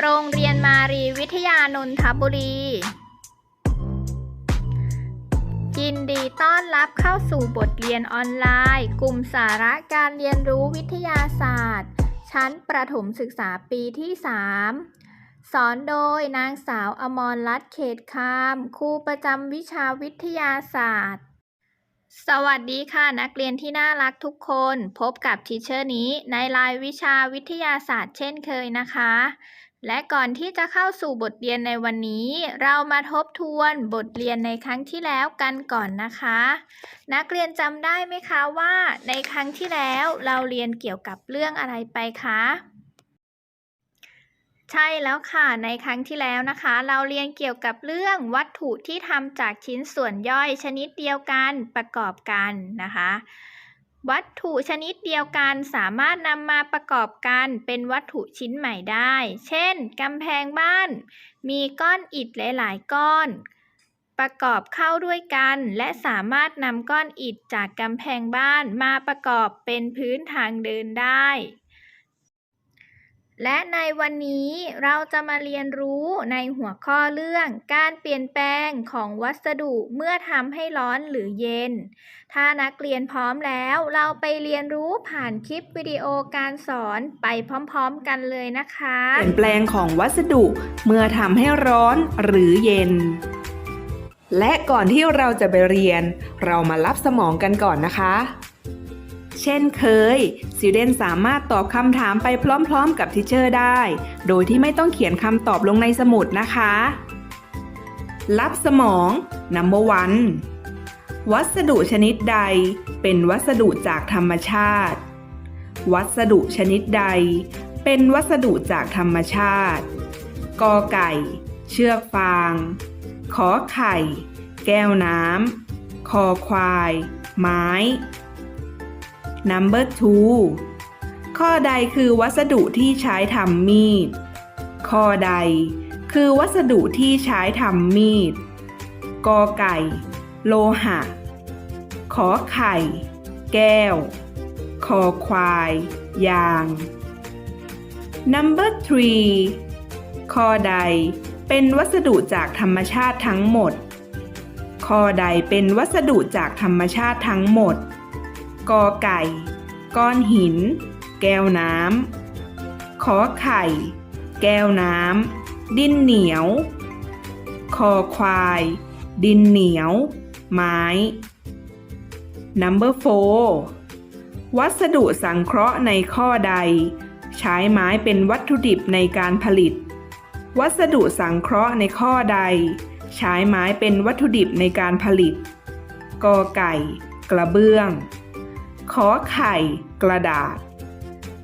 โรงเรียนมารีวิทยานนทบุรี ยินดีต้อนรับเข้าสู่บทเรียนออนไลน์ กลุ่มสาระการเรียนรู้วิทยาศาสตร์ ชั้นประถมศึกษาปีที่ 3 สอนโดยนางสาวอมรรัตน์เขตคามครูประจำวิชาวิทยาศาสตร์ สวัสดีค่ะนักเรียนที่น่ารักทุกคน พบกับทีเชอร์นี้ในรายวิชาวิทยาศาสตร์เช่นเคยนะคะ และก่อนที่จะเข้าสู่บทเรียนในวันนี้ เรามาทบทวนบทเรียนในครั้งที่แล้วกันก่อนนะคะ นักเรียนจำได้ไหมคะว่าในครั้งที่แล้วเราเรียนเกี่ยวกับเรื่องอะไรไปคะใช่แล้วค่ะในครั้งที่แล้วนะคะ เราเรียนเกี่ยวกับเรื่องวัตถุที่ทำจากชิ้นส่วนย่อยชนิดเดียวกันประกอบกันนะคะ วัตถุชนิดเดียวกันสามารถนำมาประกอบกันเป็นวัตถุชิ้นใหม่ได้ เช่น กำแพงบ้าน มีก้อนอิฐหลาย ๆ ก้อน ประกอบเข้าด้วยกัน และสามารถนำก้อนอิฐจากกำแพงบ้านมาประกอบเป็นพื้นทางเดินได้ และในวันนี้เราจะมาเรียนรู้ในหัวข้อเรื่องการเปลี่ยนแปลงของวัสดุเมื่อทำให้ร้อนหรือเย็น ถ้านักเรียนพร้อมแล้วเราไปเรียนรู้ผ่านคลิปวิดีโอการสอนไปพร้อมๆกันเลยนะคะ เปลี่ยนแปลงของวัสดุเมื่อทำให้ร้อนหรือเย็น และก่อนที่เราจะไปเรียน เรามารับสมองกันก่อนนะคะ เช่นเคยซิเดนสามารถตอบคำถามไปพร้อมๆกับทิเชอร์ได้ โดยที่ไม่ต้องเขียนคำตอบลงในสมุดนะคะ รับสมอง number one วัสดุชนิดใดเป็นวัสดุจากธรรมชาติ วัสดุชนิดใด เป็นวัสดุจากธรรมชาติ กอไก่ เชือกฟาง ขอไข่ แก้วน้ำ คอควาย ไม้ number two ข้อใดคือวัสดุที่ใช้ทำมีด ข้อใด คือวัสดุที่ใช้ทำมีด กอไก่ โลหะ ขอไข่ แก้ว คอควาย ยาง Number three ข้อใดเป็นวัสดุจากธรรมชาติทั้งหมด ข้อใดเป็นวัสดุจากธรรมชาติทั้งหมด กอไก่ ก้อนหิน แก้วน้ำขอไข่ แก้วน้ำดินเหนียว คอควาย ดินเหนียว ไม้ Number four วัสดุสังเคราะห์ในข้อใด ใช้ไม้เป็นวัตถุดิบในการผลิต วัสดุสังเคราะห์ในข้อใด ใช้ไม้เป็นวัตถุดิบในการผลิตกอไก่ กระเบื้อง ขอไข่กระดาษ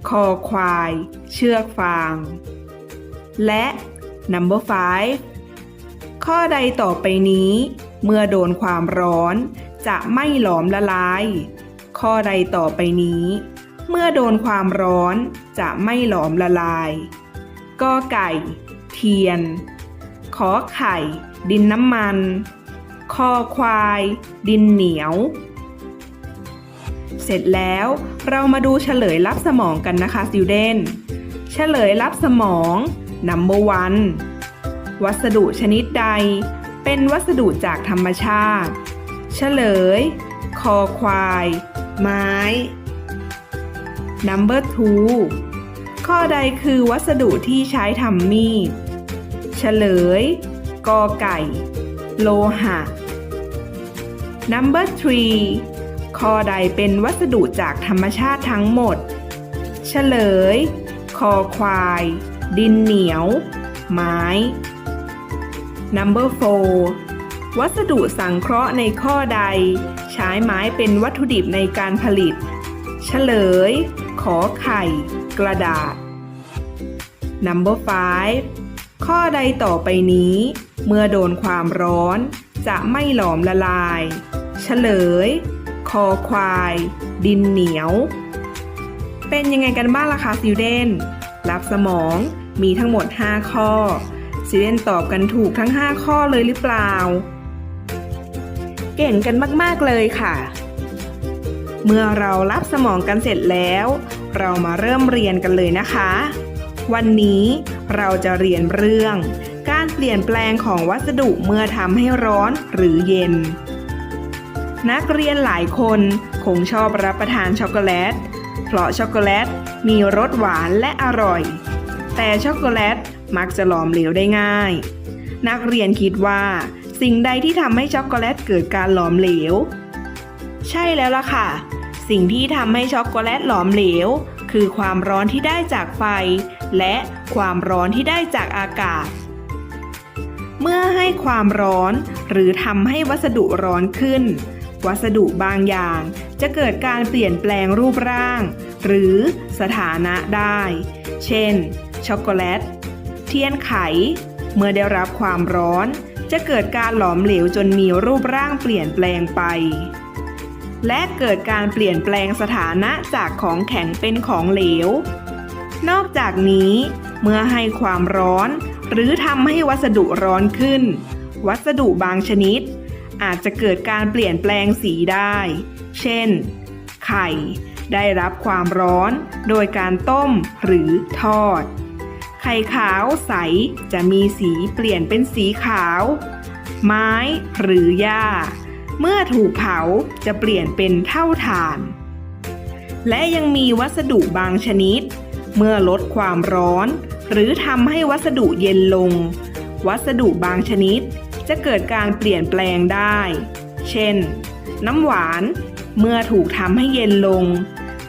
คอควาย เชือกฟาง และ number five ข้อใดต่อไปนี้ เมื่อโดนความร้อน จะไม่หลอมละลาย ข้อใดต่อไปนี้ เมื่อโดนความร้อนจะไม่หลอมละลายกอไก่ เทียน ขอไข่ ดินน้ำมัน คอควาย ดินเหนียว สร็จแล้ว เรามาดูเฉลยรับสมองกันนะคะซิวเดนเฉลยรับสมอง number one วัสดุชนิดใด เป็นวัสดุจากธรรมชาติ เฉลย คอควาย ไม้ number two ข้อใดคือวัสดุที่ใช้ทำมีด เฉลย กอไก่ โลหะ number three ข้อใดเป็นวัสดุจากธรรมชาติทั้งหมด เฉลย คอควาย ดินเหนียว ไม้ Number 4 วัสดุสังเคราะห์ในข้อใด ใช้ไม้เป็นวัตถุดิบในการผลิต เฉลย ขอไข่ กระดาษ Number 5 ข้อใดต่อไปนี้ เมื่อโดนความร้อน จะไม่หลอมละลาย เฉลย คอควาย ดินเหนียว เป็นยังไงกันบ้างล่ะคะซิวเดนรับสมองมีทั้งหมด 5 ข้อซิวเดนตอบกันถูกทั้ง 5 ข้อเลยหรือเปล่า เก่งกันมาก ๆ เลยค่ะ เมื่อเรารับสมองกันเสร็จแล้ว เรามาเริ่มเรียนกันเลยนะคะ วันนี้เราจะเรียนเรื่อง การเปลี่ยนแปลงของวัสดุเมื่อทำให้ร้อนหรือเย็น นักเรียนหลายคนคงชอบรับประทานช็อกโกแลต เพราะช็อกโกแลตมีรสหวานและอร่อย แต่ช็อกโกแลตมักจะหลอมเหลวได้ง่าย นักเรียนคิดว่า สิ่งใดที่ทำให้ช็อกโกแลตเกิดการหลอมเหลว ใช่แล้วล่ะค่ะ สิ่งที่ทำให้ช็อกโกแลตหลอมเหลว คือความร้อนที่ได้จากไฟ และความร้อนที่ได้จากอากาศเมื่อให้ความร้อนหรือทำให้วัสดุร้อนขึ้น วัสดุบางอย่าง จะเกิดการเปลี่ยนแปลงรูปร่าง หรือสถานะได้ เช่น ช็อกโกแลต เทียนไข เมื่อได้รับความร้อน จะเกิดการหลอมเหลวจนมีรูปร่างเปลี่ยนแปลงไป และเกิดการเปลี่ยนแปลงสถานะจากของแข็งเป็นของเหลว นอกจากนี้ เมื่อให้ความร้อน หรือทำให้วัสดุร้อนขึ้น วัสดุบางชนิด อาจจะเกิดการเปลี่ยนแปลงสีได้ เช่น ไข่ ได้รับความร้อน โดยการต้มหรือทอด ไข่ขาวใสจะมีสีเปลี่ยนเป็นสีขาว ไม้หรือหญ้า เมื่อถูกเผาจะเปลี่ยนเป็นเท่าฐาน และยังมีวัสดุบางชนิด เมื่อลดความร้อน หรือทำให้วัสดุเย็นลง วัสดุบางชนิด จะเกิดการเปลี่ยนแปลงได้ เช่น น้ำหวานเมื่อถูกทำให้เย็นลง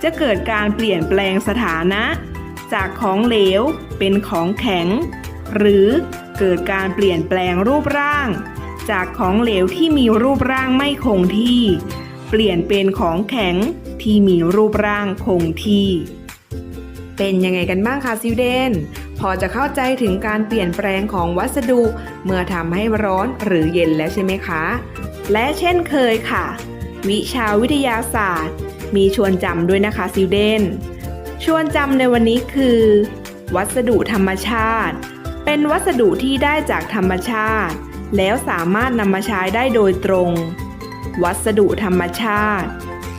จะเกิดการเปลี่ยนแปลงสถานะ จากของเหลวเป็นของแข็ง หรือเกิดการเปลี่ยนแปลงรูปร่าง จากของเหลวที่มีรูปร่างไม่คงที่ เปลี่ยนเป็นของแข็งที่มีรูปร่างคงที่ เป็นยังไงกันบ้างคะซิวเดน พอจะเข้าใจถึงการเปลี่ยนแปลงของวัสดุ เมื่อทำให้ร้อนหรือเย็นแล้วใช่ไหมคะ และเช่นเคยค่ะ วิชาวิทยาศาสตร์ มีชวนจำด้วยนะคะซิวเดนชวนจำในวันนี้คือ วัสดุธรรมชาติ เป็นวัสดุที่ได้จากธรรมชาติ แล้วสามารถนำมาใช้ได้โดยตรง วัสดุธรรมชาติ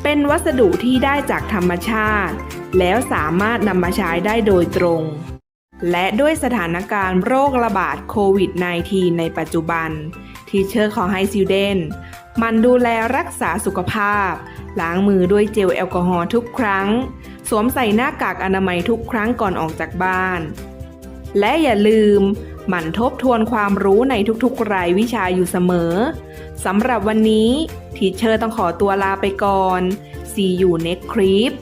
เป็นวัสดุที่ได้จากธรรมชาติ แล้วสามารถนำมาใช้ได้โดยตรง และด้วยสถานการณ์โรคระบาดโควิด -19 ในปัจจุบัน ทีเชอร์ขอให้ซิวเดนมันดูแลรักษาสุขภาพ ล้างมือด้วยเจลแอลกอฮอล์ทุกครั้ง สวมใส่หน้ากากอนามัยทุกครั้งก่อนออกจากบ้าน และอย่าลืมหมั่นทบทวนความรู้ในทุกๆ รายวิชาอยู่เสมอ สำหรับวันนี้ทีเชอร์ต้องขอตัวลาไปก่อน See you next clip